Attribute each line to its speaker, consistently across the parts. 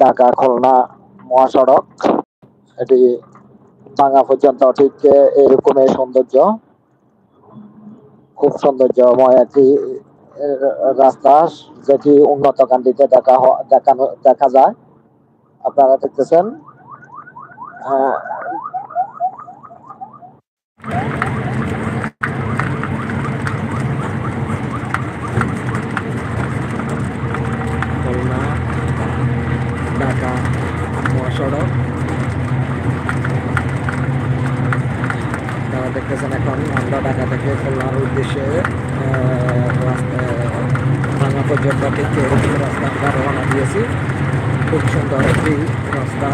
Speaker 1: ঢাকা খুলনা মহাসড়ক। এটি ভাঙা পর্যন্ত ঠিক এরকমই সৌন্দর্য। খুব সৌন্দর্যময় একটি রাস্তা যেটি উন্নত কান্ডিতে দেখা দেখানো দেখা যায়। আপনারা দেখতেছেন আহ, খুলনা ঢাকা মহাসড়ক আপনারা দেখতেছেন এখন, আমরা ঢাকা থেকে খুলনার উদ্দেশ্যে ভাঙা পর্যন্ত ঠিক এরকম রাস্তা আমরা রওনা দিয়েছি। খুব সুন্দর একটি রাস্তা।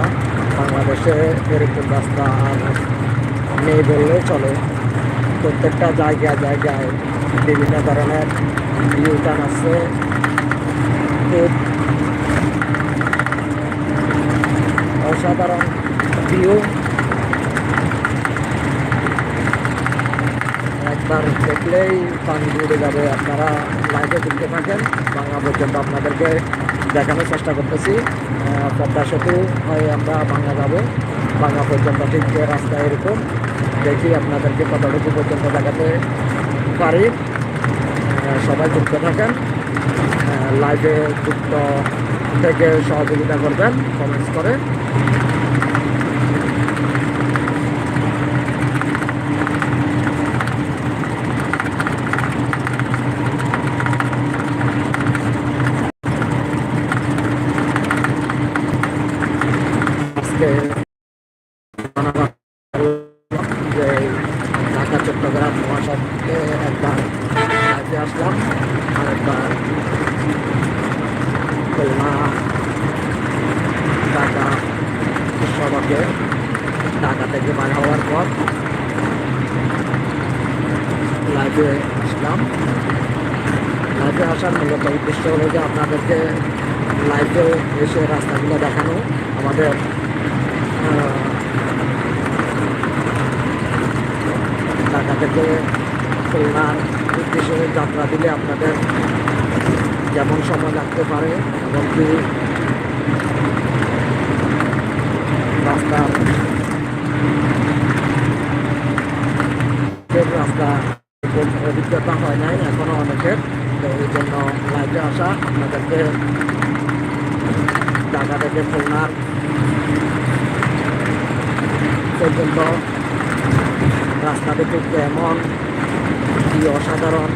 Speaker 1: বাংলাদেশে এরকম রাস্তা আর নেই বললে চলে। প্রত্যেকটা জায়গায় জায়গায় বিভিন্ন ধরনের ভিউ আছে। খুব অসাধারণ ভিউ একবার দেখলেই পানি জুড়ে যাবে। আপনারা লাইভে দেখতে থাকেন। বাংলা পর্যন্ত আপনাদেরকে দেখানোর চেষ্টা করতেছি। পদ্মা সেতু হয়ে আমরা বাংলা যাব। বাংলা পর্যন্ত ঠিক রাস্তা এরকম। দেখি আপনাদেরকে কতটুকু পর্যন্ত দেখাতে পারি। সবাই যুক্ত থাকেন। লাইভে যুক্ত থেকে সহযোগিতা করবেন। কমেন্টস করে। আজকে যে ঢাকা চট্টগ্রাম মহাসড়কে একবার লাইভে আসলাম আর একবার খুলনা ঢাকা সড়কে ঢাকা থেকে বার হওয়ার পর লাইভে আসলাম লাইভে আসার মূলত উদ্দেশ্য হলো যে আপনাদেরকে লাইভে এসে রাস্তাগুলো দেখানো আমাদের আহ, ঢাকা থেকে খুলনার উদ্দেশ্যে যাত্রা দিলে আপনাদের যেমন সময় লাগতে পারে এমনকি রাস্তার যে রাস্তা খুব অভিজ্ঞতা হয় নাই এখনও অনেকের তো এই জন্য লাইভে আসা আপনাদেরকে ঢাকা থেকে খুলনার পর্যন্ত রাস্তাটি খুব কেমন, কি অসাধারণ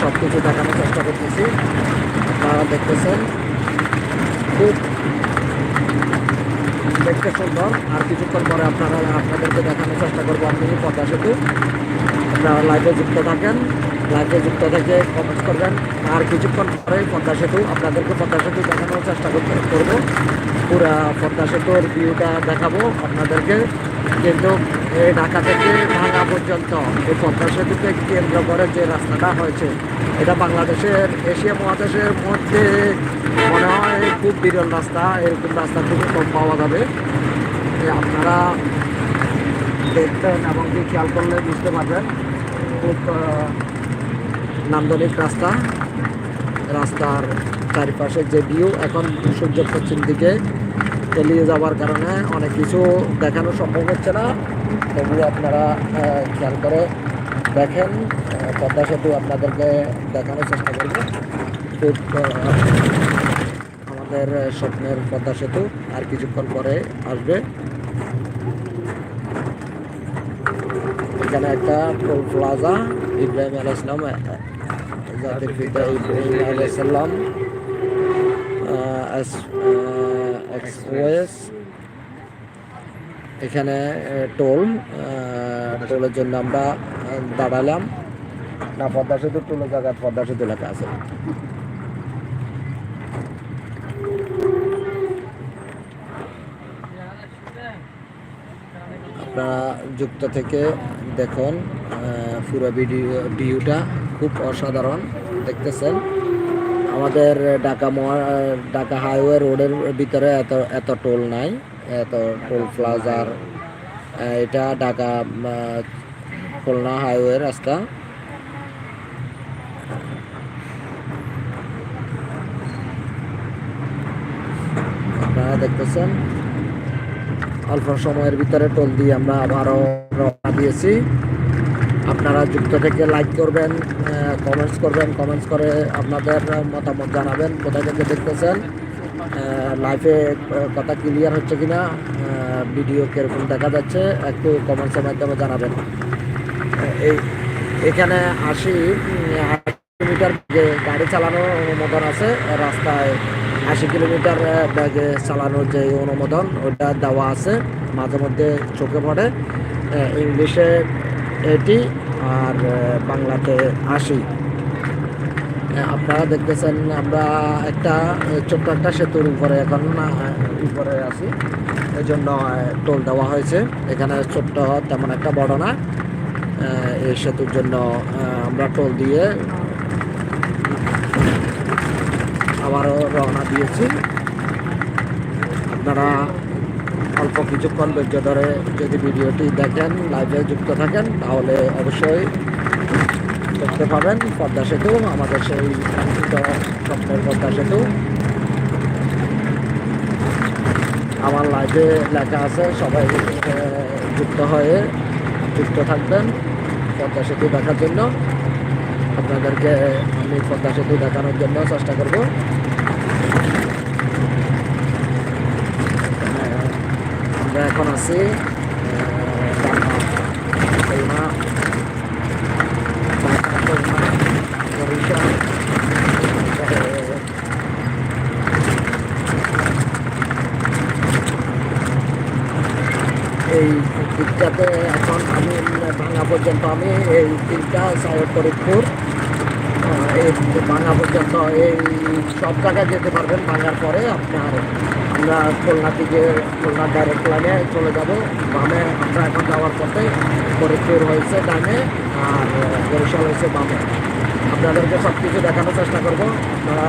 Speaker 1: সব কিছু দেখানোর চেষ্টা করতেছি। আপনারা দেখতেছেন খুব দেখতে সুন্দর, আর কিছুক্ষণ পরে আপনারা আপনাদেরকে দেখানোর চেষ্টা করব। আপনি পদ্মা সেতু। আপনারা লাইভে যুক্ত থাকেন। লাইভে যুক্ত থেকে কমেন্ট করবেন। আর কিছুক্ষণ পরে পদ্মা সেতু, আপনাদেরকে পদ্মা সেতু দেখানোর চেষ্টা করতে করব। পুরা পদ্মা সেতুর ভিউটা দেখাবো আপনাদেরকে। কিন্তু এই ঢাকা থেকে ভাঙা পর্যন্ত এই পদ্মা সেতুকে কেন্দ্র করে যে রাস্তাটা হয়েছে, এটা বাংলাদেশের, এশিয়া মহাদেশের মধ্যে মনে হয় খুব বিরল রাস্তা। এরকম রাস্তা খুবই কম পাওয়া যাবে। আপনারা দেখবেন এবং খেয়াল করলে বুঝতে পারবেন। খুব নান্দনিক রাস্তা, রাস্তার চারিপাশে যে ভিউ এখন সূর্য পশ্চিম দিকে চলিয়ে যাওয়ার কারণে অনেক কিছু দেখানো সম্ভব হচ্ছে না। তবুও আপনারা খেয়াল করে দেখেন পদ্মা সেতু আপনাদেরকে দেখানোর চেষ্টা করব। খুব আমাদের স্বপ্নের পদ্মা সেতু আর কিছুক্ষণ পরে আসবে। এখানে একটা টোল প্লাজা ইব্রাহিম আল ইসলাম জাতির পিতা ইব্রাহিম আল ইসলাম এক্সপ্রেস এখানে টোল টোলের জন্য আমরা দাঁড়ালাম। না পদ্মা সেতু টোলের জায়গায় পদ্মা সেতু লেখা আছে। আপনারা যুক্ত থেকে দেখুন পুরো ভিডিও ভিউটা খুব অসাধারণ, দেখতেছেন। আমাদের ঢাকা মহা, ঢাকা হাইওয়ে রোডের ভিতরে এত এত টোল নাই, এত টোল প্লাজার এটা ঢাকা খুলনা হাইওয়ে রাস্তা। আপনারা দেখতেছেন, অল্প সময়ের ভিতরে টোল দিয়ে আমরা আবারও রওনা দিয়েছি। আপনারা যুক্ত থেকে লাইক করবেন কমেন্টস করবেন কমেন্টস করে আপনাদের মতামত জানাবেন কোথা থেকে দেখতেছেন লাইফে কথা ক্লিয়ার হচ্ছে কিনা ভিডিও কীরকম দেখা যাচ্ছে, একটু কমেন্টসের মাধ্যমে জানাবেন। এই, এখানে আশি কিলোমিটার গাড়ি চালানোর অনুমোদন আছে, রাস্তায় আশি কিলোমিটার ব্যাগে চালানোর যে অনুমোদন, ওটা দেওয়া আছে, মাঝে মধ্যে চোখে পড়ে। ইংলিশে এটি আর বাংলাতে আশি আপনারা দেখতেছেন, আমরা একটা ছোট্ট একটা সেতুর উপরে এখন উপরে আছি। এই জন্য টোল দেওয়া হয়েছে। এখানে ছোট্ট তেমন একটা বড় না। এই সেতুর জন্য আমরা টোল দিয়ে আবারও রওনা দিয়েছি। আপনারা অল্প কিছুক্ষণ ধৈর্য ধরে যদি ভিডিওটি দেখেন লাইভে যুক্ত থাকেন, তাহলে অবশ্যই দেখতে পাবেন পদ্মা সেতু, আমাদের সেই স্বপ্নের পদ্মা সেতু। আমার লাইভে লেখা আছে, সবাই যুক্ত হয়ে যুক্ত থাকবেন পদ্মা সেতু দেখার জন্য। আপনাদেরকে আমি পদ্মা সেতু দেখানোর জন্য চেষ্টা করব। আমরা এখন আছি এই দিকটাতে এখন আমি ভাঙা পর্যন্ত আমি এই তিনটা সাউথ ফরিদপুর এই ভাঙা পর্যন্ত এই সব জায়গায় যেতে পারবেন ভাঙার পরে আপনার আমরা খুলনা থেকে খুলনা ডাইরেক্ট লাইনে চলে যাব। বামে আমরা এখন যাওয়ার পথে ফরিদপুর হয়েছে ডানে আর বরিশাল হয়েছে বামে। আপনাদেরকে সব কিছু দেখানোর চেষ্টা করব। আপনারা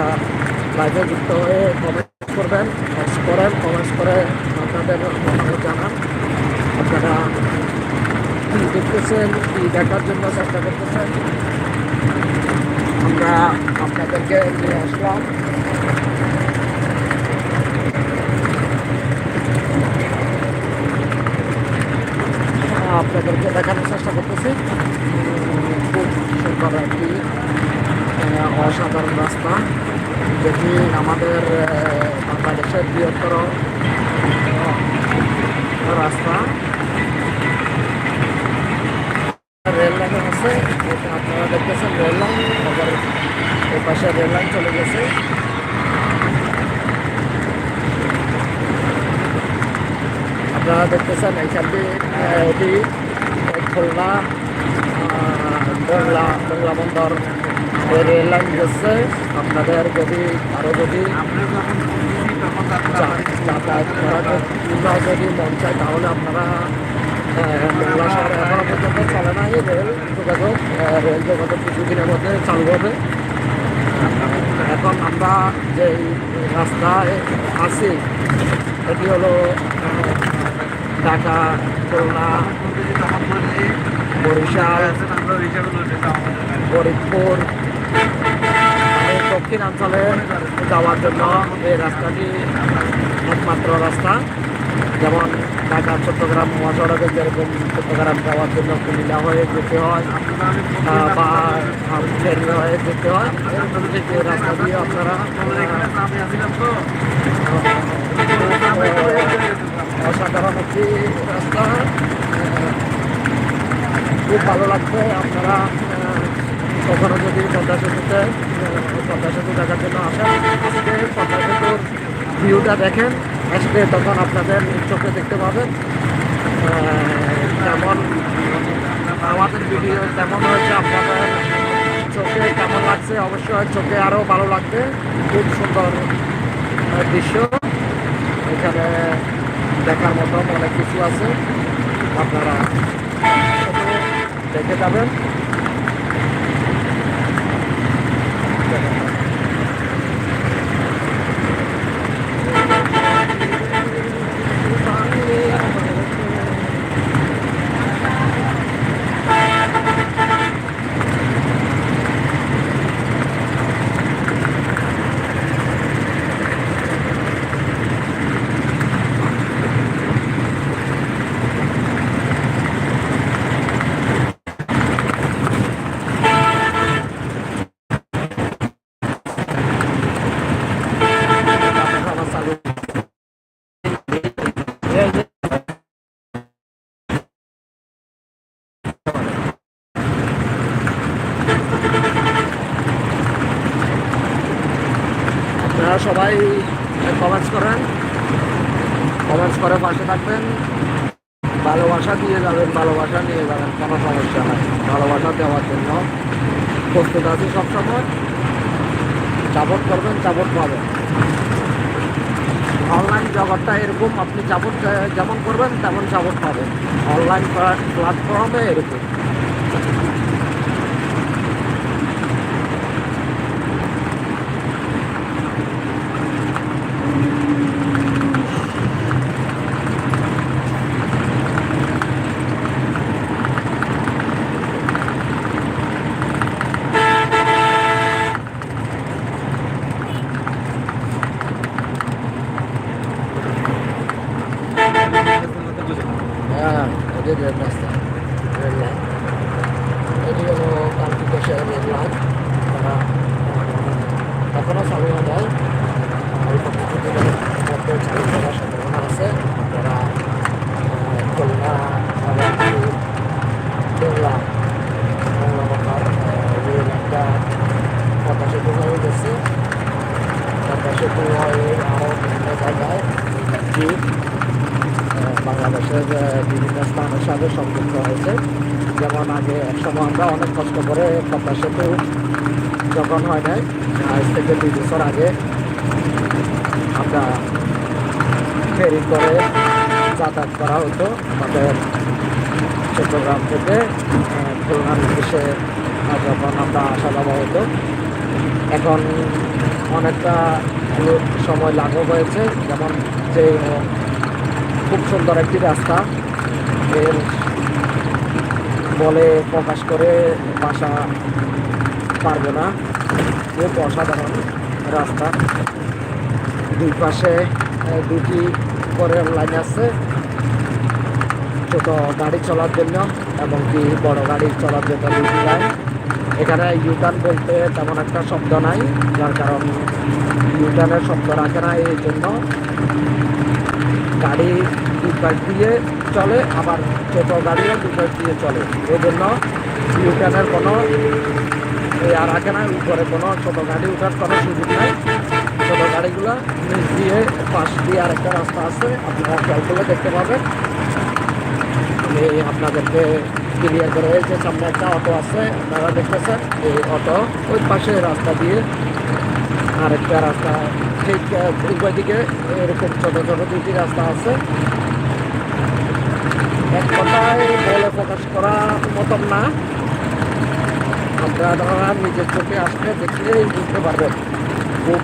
Speaker 1: লাইভে যুক্ত হয়ে কমেন্ট করবেন করেন কমেন্টস করে আপনাদের মতামত জানান। আপনারা কী দেখতেছেন, কী দেখার জন্য চেষ্টা করতেছেন? আমরা আপনাদেরকে নিয়ে আসলাম। আপনাদেরকে দেখানোর চেষ্টা করতেছি। খুব একটি অসাধারণ রাস্তা। যেটি আমাদের বাংলাদেশের বৃহত্তর রাস্তা। রেল লাইন আছে আপনারা দেখতেছেন, রেল লাইন। আবার এই পাশে রেল লাইন চলে গেছে। আপনারা দেখতেছেন এটি বাংলা বাংলা বন্দর রেল লাইন গেছে আপনাদের যদি আরও যদি যাতায়াত তাহলে আপনারা বাংলা শহরে এখনও পর্যন্ত চলে না রেল যোগাযোগ মধ্যে চালু এখন আমরা যে রাস্তায় আছি, এটি হলো ঢাকা, খুলনা, বরিশাল, ফরিদপুর দক্ষিণাঞ্চলে যাওয়ার জন্য এই রাস্তাটি একমাত্র রাস্তা। যেমন ঢাকা, চট্টগ্রাম, মহাসড়কে যেরকম চট্টগ্রাম যাওয়ার জন্য কুমিল্লা হয়ে যেতে হয় বা ট্রেন হয়ে যেতে হয় রাস্তা দিয়ে আপনারা একটি রাস্তা। খুব ভালো লাগবে আপনারা কখনো যদি পদ্মা সেতুতে পদ্মা সেতু দেখার জন্য আসেন, আজকে পদ্মা সেতুর ভিউটা দেখেন, আজকে তখন আপনাদের চোখে দেখতে পাবেন। কেমন আমাদের ভিডিও কেমন হয়েছে আপনাদের চোখে কেমন লাগছে, অবশ্যই চোখে আরও ভালো লাগবে। খুব সুন্দর দৃশ্য। এখানে দেখার মতো অনেক কিছু আছে। আপনারা দেখে যাবেন। অনলাইন জগৎটা এরকম আপনি যেমন যেমন করবেন তেমন যেমন পাবেন। অনলাইন প্ল্যাটফর্মে এরকম হ্যাঁ এটি রেল রাস্তা রেল লাইন এটি হলো কান্তিদেশে রেল লাইন তারা আহ, এখনও চালু হয়ে যায় অল্প কিছুদিনের মধ্যে চালু করার সম্ভাবনা আছে যারা আহ, খুলনা রাজশাহী, খুলনা বাংলা মহার রেল একটা পদ্মা সেতু হয়ে গেছে পদ্মা সেতু হয়ে আরও বিভিন্ন জায়গায় দ্বীপ আহ, বাংলাদেশের আহ, বিভিন্ন স্থানের সাথে সংযুক্ত হয়েছে যেমন একসময় আমরা অনেক কষ্ট করে পদ্মা সেতু যখন হয় নাই, আজ থেকে দুই বছর আগে আমরা ফেরি করে যাতায়াত করা হতো আমাদের চট্টগ্রাম থেকে খুলনার উদ্দেশ্যে যখন আমরা আসা যাওয়া হতো। এখন অনেকটা সময় লাঘব হয়েছে, যেমন যে খুব সুন্দর একটি রাস্তা, এর বলে প্রকাশ করে বাসা পারব না। খুব অসাধারণ রাস্তা। দুই পাশে দুটি করে লাইন আছে। ছোট গাড়ি চলার জন্য এবং কি বড় গাড়ি চলার জন্য দুটি লাইন। এখানে ইউটার্ন বলতে তেমন একটা শব্দ নাই, যার কারণ ইউটার্নের শব্দ রাখে না এই জন্য। গাড়ি দুই পাশ দিয়ে চলে, আবার ছোটো গাড়িও দুই পাশ দিয়ে চলে। এই জন্য ইউটার্নের কোনো আর রাখে না উপরে কোনো ছোট গাড়ি উঠার কোনো সুযোগ নাই। ছোট গাড়িগুলো নিচ দিয়ে, পাশ দিয়ে আরেকটা রাস্তা আছে, আপনারা খেয়াল করলে দেখতে পাবেন। আমি আপনাদেরকে ক্লিয়ার করে যে সামনে একটা অটো আছে, আপনারা দেখতেছেন, এই অটো ওই পাশে রাস্তা দিয়ে আরেকটা রাস্তা, ঠিক উভয় দিকে এরকম ছোটো ছোটো দুটি রাস্তা আছে। এক কথায় বলে প্রকাশ করা মতন না। আপনারা নিজের চোখে আসলে দেখলেই বুঝতে পারবেন। খুব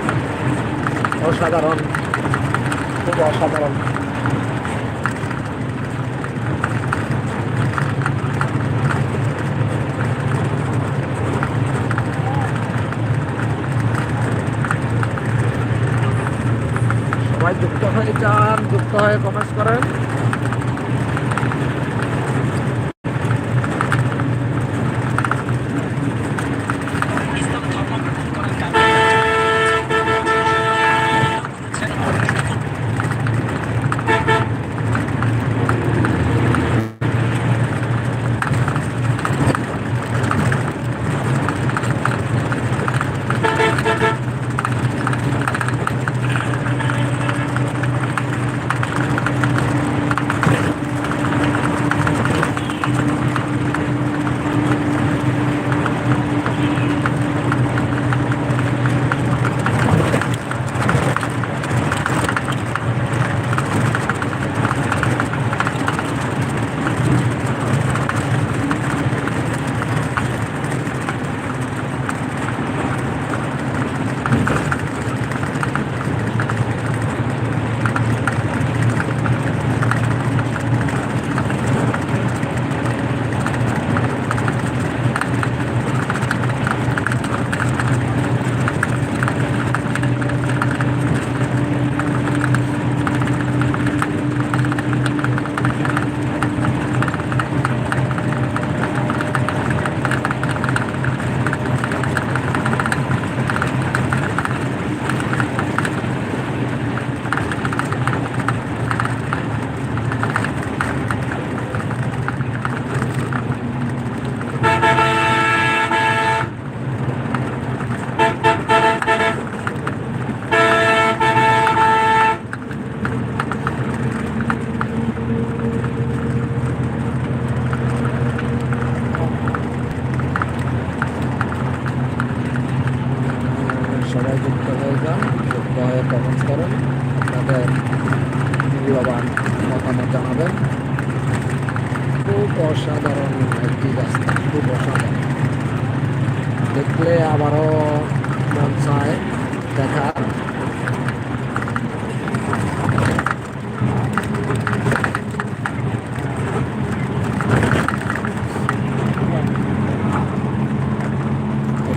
Speaker 1: অসাধারণ খুব অসাধারণ। যুক্ত হয়ে যান যুক্ত হয়ে প্রকাশ করেন।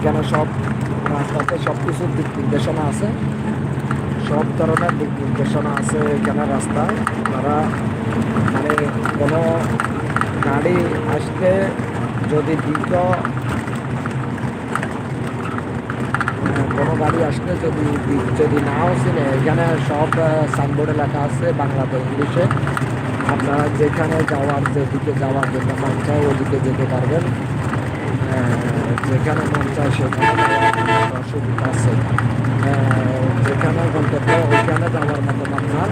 Speaker 1: এখানে সব রাস্তাতে সব কিছুর দিক নির্দেশনা আছে। সব ধরনের দিক নির্দেশনা আছে এখানে রাস্তায় তারা মানে কোনো গাড়ি আসতে যদি দীর্ঘ কোনো গাড়ি আসলে যদি যদি নাও চিনে এখানে সব সাইনবোর্ডে লেখা আছে বাংলাতে ইংলিশে। আপনারা যেখানে যাওয়ার, যেদিকে যাওয়ার যেটা মন চায় ওদিকে যেতে পারবেন। যেখানে মন চায় সেখানে অসুবিধা আছে। যেখানে গন্তব্য ওইখানে যাওয়ার মতো আপনার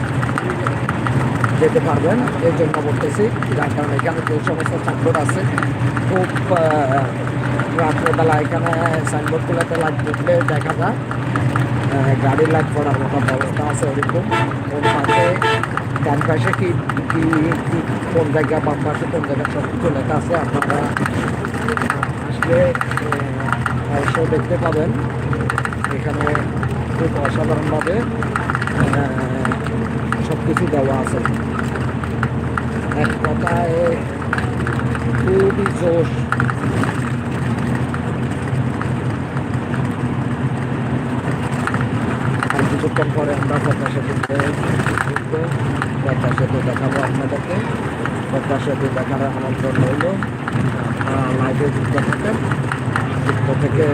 Speaker 1: যেতে পারবেন এই জন্য বলতেছি, যার কারণে এখানে যে সমস্ত সাইনবোর্ড আছে, খুব রাত্রেবেলা এখানে সাইনবোর্ডগুলোতে লাইট উঠলে দেখা যায় গাড়ির লাইট পড়ার মতো ব্যবস্থা আছে ওরকম। কোন পাশে, ডান পাশে কি কি কোন জায়গা, বাম পাশে কোন জায়গা সব কিছু লেখা আছে। আপনারা আসলে আহ, দেখতে পাবেন এখানে খুব অসাধারণভাবে সব কিছু দেওয়া আছে। এক কথায় খুবই জোশ। কিছুক্ষণ পরে আমরা পদ্মা সেতুতে ঢুকবো পদ্মা সেতু দেখাবো আপনাদেরকে। পদ্মা সেতু দেখার আমন্ত্রণ রইল। লাইভে যুক্ত থাকেন যুক্ত থেকে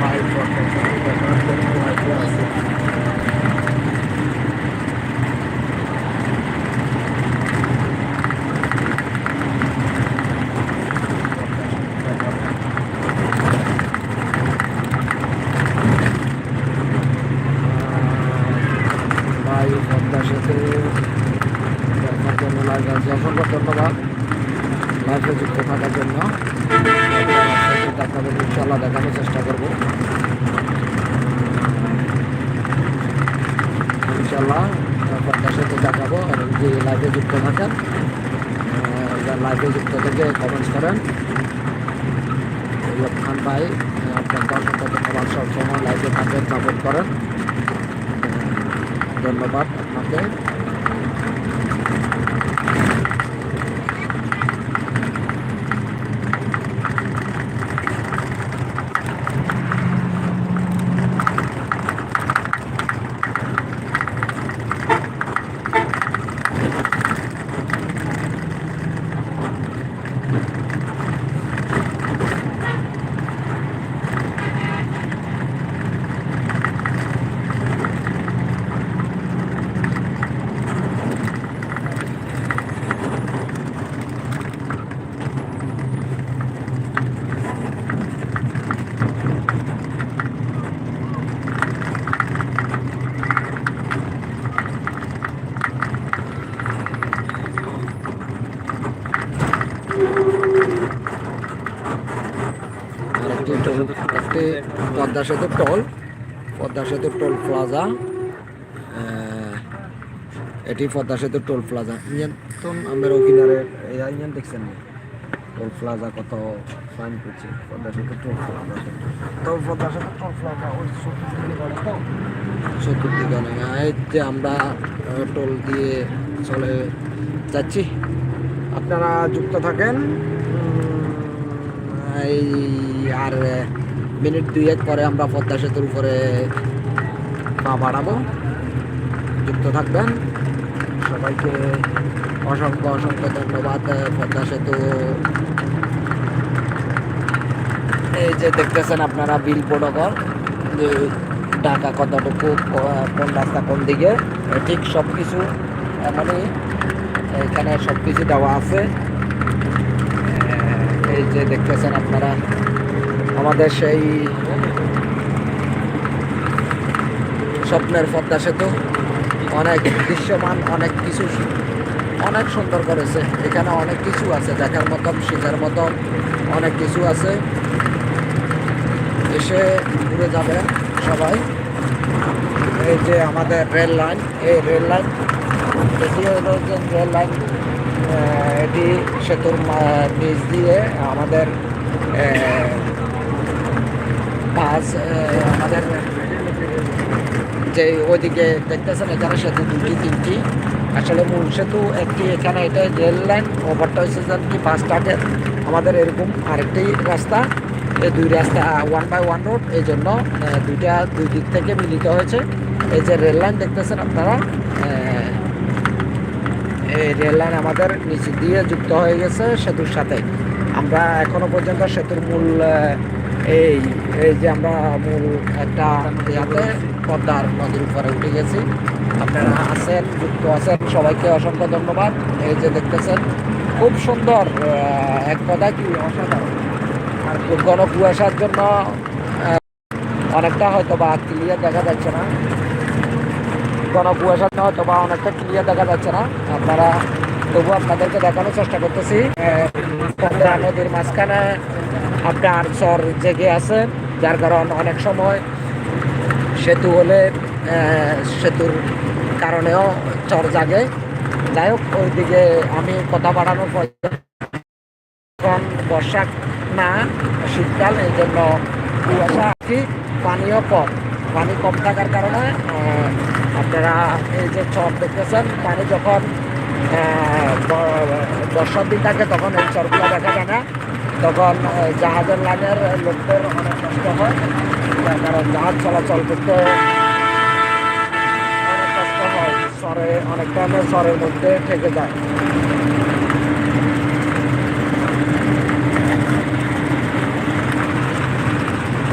Speaker 1: লাইভ পদ্মা সেতু দেখার জন্য লাইভে আছে ভাই পদ্মা সেতু দেখার জন্য লাইভ আছে অসংখ্য ধন্যবাদ লাইভে যুক্ত থাকার জন্য দেখাবো ইনশাল্লাহ দেখানোর চেষ্টা করব ইনশাল্লাহ পদ্মা সেতু দেখাবো এবং যে লাইভে যুক্ত থাকেন লাইভে যুক্ত থেকে কমেন্টস করেন ইয়ব খান ভাই আহ, আপনাকে অসংখ্য ধন্যবাদ সবসময় লাইভে থাকেন সাপোর্ট করেন আহ, ধন্যবাদ আপনাকে আরেকটি টোল একটি পদ্মা সেতু টোল, পদ্মা সেতু টোল প্লাজা। এটি পদ্মা সেতু টোল প্লাজা। তো আমার কিনারে ইঞ্জান দেখছেন টোল প্লাজা কত ফাইন করছে, পদ্মা সেতু টোল প্লাজা। তো পদ্মা সেতু টোল প্লাজা ওই এই যে আমরা টোল দিয়ে চলে যাচ্ছি। আপনারা যুক্ত থাকেন। এই আর মিনিট দুয়েক পরে আমরা পদ্মা সেতুর উপরে পা বাড়াবো। যুক্ত থাকবেন। সবাইকে অসংখ্য অসংখ্য ধন্যবাদ পদ্মা সেতু। এই যে দেখতেছেন আপনারা বিল প্রোটোকল যে টাকা কতটুকু কোন রাস্তা কোন দিকে ঠিক সব কিছু মানে এখানে সব কিছু দেওয়া আছে। এই যে দেখতেছেন আপনারা আমাদের সেই স্বপ্নের পদ্মা সেতু। অনেক দৃশ্যমান, অনেক কিছু অনেক সুন্দর করেছে। এখানে অনেক কিছু আছে, দেখার মতন, শেখার মতন অনেক কিছু আছে। এসে ঘুরে যাবেন সবাই। এই যে আমাদের রেল লাইন, এই রেল লাইন। এটি যে রেল লাইন এটি সেতুর নিচ দিয়ে আমাদের বাস আমাদের, যে ওইদিকে দেখতেছেন এখানে সেতু দুটি, তিনটি। আসলে মূল সেতু একটি এখানে, এটা রেল লাইন ওভারটা হচ্ছে যে কি বাস স্ট্যান্ডের আমাদের এরকম আরেকটি রাস্তা, এই দুই রাস্তা ওয়ান বাই ওয়ান রোড এই জন্য দুইটা, দুই দিক থেকে মিলিত হয়েছে। এই যে রেল লাইন দেখতেছেন আপনারা এই রেল লাইন আমাদের নিচে দিয়ে যুক্ত হয়ে গেছে সেতুর সাথে। আমরা এখনও পর্যন্ত সেতুর মূল এই এই যে আমরা মূল একটা ইয়াতে পদ্মার নদীর উপরে উঠে গেছি। আপনারা আছেন, যুক্ত আছেন, সবাইকে অসংখ্য ধন্যবাদ। এই যে দেখতেছেন, খুব সুন্দর এক কথা কি অসাধারণ। আর ঘন কুয়াশার জন্য অনেকটা হয়তো বা ক্লিয়ার দেখা যাচ্ছে না। ঘন কুয়াশার হয়তো বা অনেকটা ক্লিয়ার দেখা যাচ্ছে না। আপনারা তবু আপনাদেরকে দেখানোর চেষ্টা করতেছি। নদীর মাঝখানে আপনার চর জেগে আছে, যার কারণ অনেক সময় সেতু হলে সেতুর কারণেও চর জাগে। যাই হোক, ওইদিকে আমি কথা বাড়ানোর পর বর্ষা না, শীতকাল, এই জন্য কুয়াশা কি পানিও কম। পানি কম থাকার কারণে আপনারা এই যে চর দেখতেছেন, পানি যখন বর্ষার দিন থাকে, তখন এই চরগুলো দেখা যায় না। তখন জাহাজের লাইনের লোকদের অনেক কষ্ট হয় কারণ জাহাজ চলাচল করতে অনেক কষ্ট হয়, চরে, অনেক টাইমে চরের মধ্যে থেকে যায়।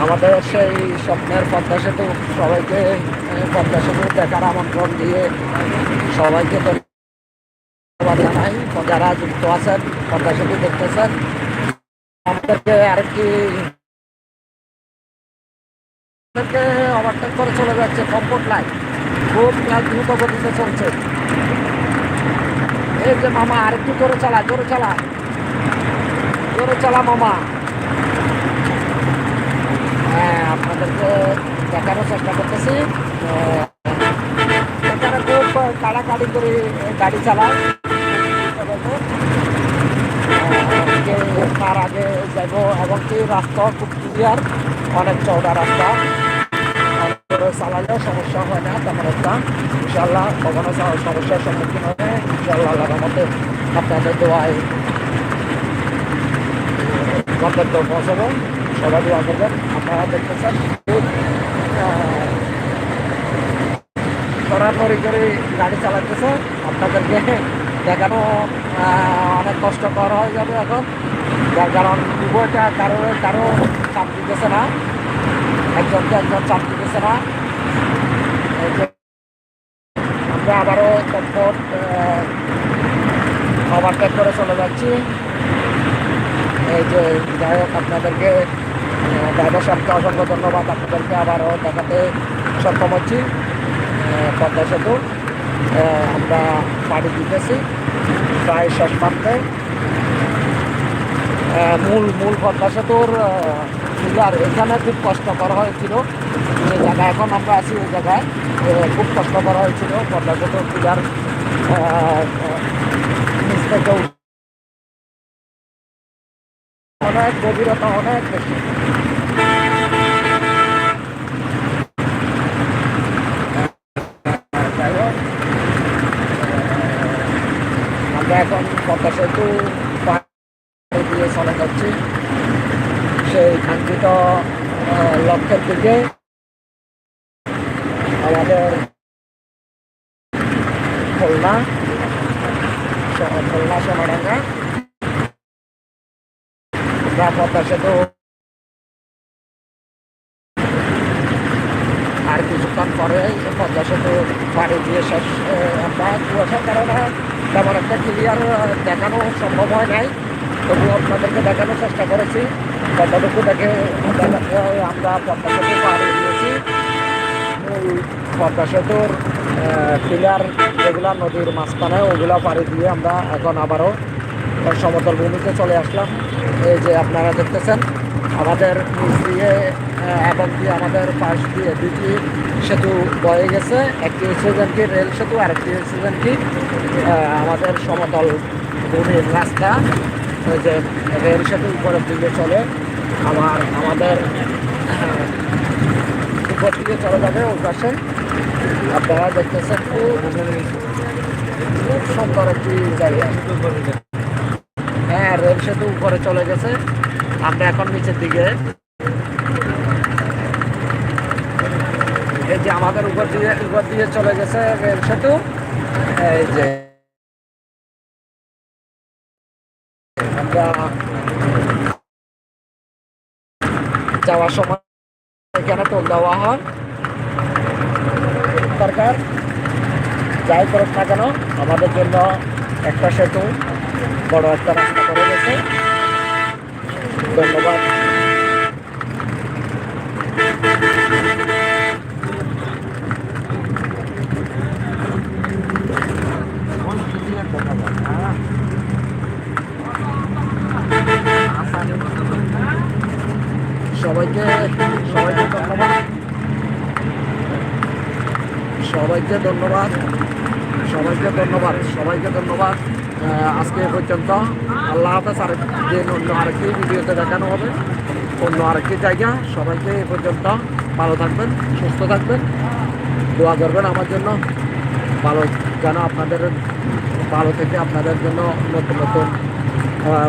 Speaker 1: আমাদের সেই স্বপ্নের পদ্মা সেতু, সবাইকে পদ্মা সেতু দেখার আমন্ত্রণ দিয়ে সবাইকে ধন্যবাদ জানাই। যারা যুক্ত আছেন, পদ্মা সেতু দেখতেছেন আরেকটি ওভারটেক করে চলে যাচ্ছে কম্পোর্ট লাইন খুব দ্রুত গতিতে চলছে। এই যে মামা, আরেকটু জোরে চালা জোরে চালা। জোরে চালা মামা। হ্যাঁ আপনাদেরকে দেখানোর চেষ্টা করতেছি। এখানে খুব কাড়াকাড়ি করে গাড়ি চালায়। যে তার আগে যাব এবং কি রাস্তা খুব ক্লিয়ার অনেক চওড়া রাস্তা। চালালেও সমস্যা হয় না, তেমন একটা। ইনশাল্লাহ কখনো সমস্যার সম্মুখীন হবে ইনশাল্লাহ আল্লাহর মতে আপনাদের দোয়ায় গন্তব্য পৌঁছাবো। সবাই দোয়া করবেন। আপনারা দেখতেছেন তড়াতড়ি করে গাড়ি চালাতেছে। আপনাদেরকে দেখানো অনেক কষ্টকর হয়ে যাবে এখন। যার কারণ উভয়টা কারও কারও চাপ দিতেছে না। একজনকে একজন চাপ দিতেছে না। আমরা আবারও কমফোর্ট ওভারটেক করে চলে যাচ্ছি। এই যে যাই হোক আপনাদেরকে ড্রাইভার সাহেবকে অসংখ্য ধন্যবাদ। আপনাদেরকে আবারও দেখাতে সক্ষম হচ্ছি। পদ্মা সেতু। আমরা পাড়ি দিতেছি। প্রায় শেষ আহ, মূল মূল পদ্মা সেতুর ফিগার এখানে খুব কষ্টকর হয়েছিল। যে জায়গায় এখন আমরা আছি ওই জায়গায় খুব কষ্টকর হয়েছিল। পদ্মা সেতুর ফিগার নিচ থেকে অনেক গভীরতা অনেক বেশি যাই হোক, আমরা এখন পদ্মা সেতু দিয়ে চলে যাচ্ছি। সেই কাঙ্ক্ষিত লক্ষ্যের দিকে আমাদের খুলনা খুলনা, সোনাডাঙ্গা। আর কিছুক্ষণ পরে পদ্মা সেতু পাড়ি দিয়ে শেষ কুয়াশার কারণে তেমন একটা ক্লিয়ার দেখানো সম্ভব হয় নাই। তবু আপনাদেরকে দেখানোর চেষ্টা করেছি। কতটুকু দেখে আমরা পদ্মা সেতু দিয়েছি ওই পদ্মা সেতুর পিলার যেগুলো নদীর মাঝখানে, ওগুলো পাড়ি দিয়ে আমরা এখন আবারও সমতল ভূমিতে চলে আসলাম। এই যে আপনারা দেখতেছেন, আমাদের নিচ দিয়ে এবং কি আমাদের পাশ দিয়ে দুটি সেতু বয়ে গেছে। একটি হচ্ছে কি রেল সেতু আর একটি হচ্ছে কি আমাদের সমতল ভূমির রাস্তা। ওই যে রেল সেতু উপরের দিকে চলে, আবার আমাদের উপর দিকে চলে যাবে ওই পাশে। আপনারা দেখতেছেন খুব সুন্দর একটি জায়গা। হ্যাঁ রেল সেতু উপরে চলে গেছে। আমরা এখন নিচের দিকে। এই যে আমাদের উপর দিয়ে উপর দিয়ে চলে গেছে রেল সেতু। এই যে আমরা যাওয়ার সময় এখানে টোল দেওয়া হয়। সরকার যাই করুক না কেন, আমাদের জন্য একটা সেতু। বড় একটা রাস্তা করে গেছে। ধন্যবাদ। সবাইকে সবাইকে ধন্যবাদ। সবাইকে ধন্যবাদ। সবাইকে ধন্যবাদ। সবাইকে ধন্যবাদ। আজকে পর্যন্ত। আল্লাহ হাফেজ আরেকদিন অন্য আরেকটি ভিডিওতে দেখানো হবে। অন্য আরেকটি জায়গা। সবাইকে এ পর্যন্ত ভালো থাকবেন, সুস্থ থাকবেন। দোয়া করবেন আমার জন্য। ভালো যেন আপনাদের, ভালো থেকে আপনাদের জন্য নতুন নতুন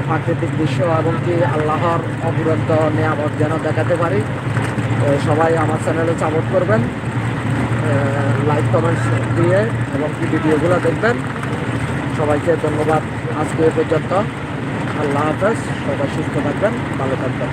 Speaker 1: প্রাকৃতিক দৃশ্য এবং কি আল্লাহর অপুরন্ত নিয়ামত যেন দেখাতে পারি। সবাই আমার চ্যানেলে সাপোর্ট করবেন। লাইক কমেন্টস দিয়ে এবং কি ভিডিওগুলো দেখবেন। সবাইকে ধন্যবাদ আজকে এ পর্যন্ত। আল্লাহ হাফেজ সবাই সুস্থ থাকবেন ভালো থাকবেন।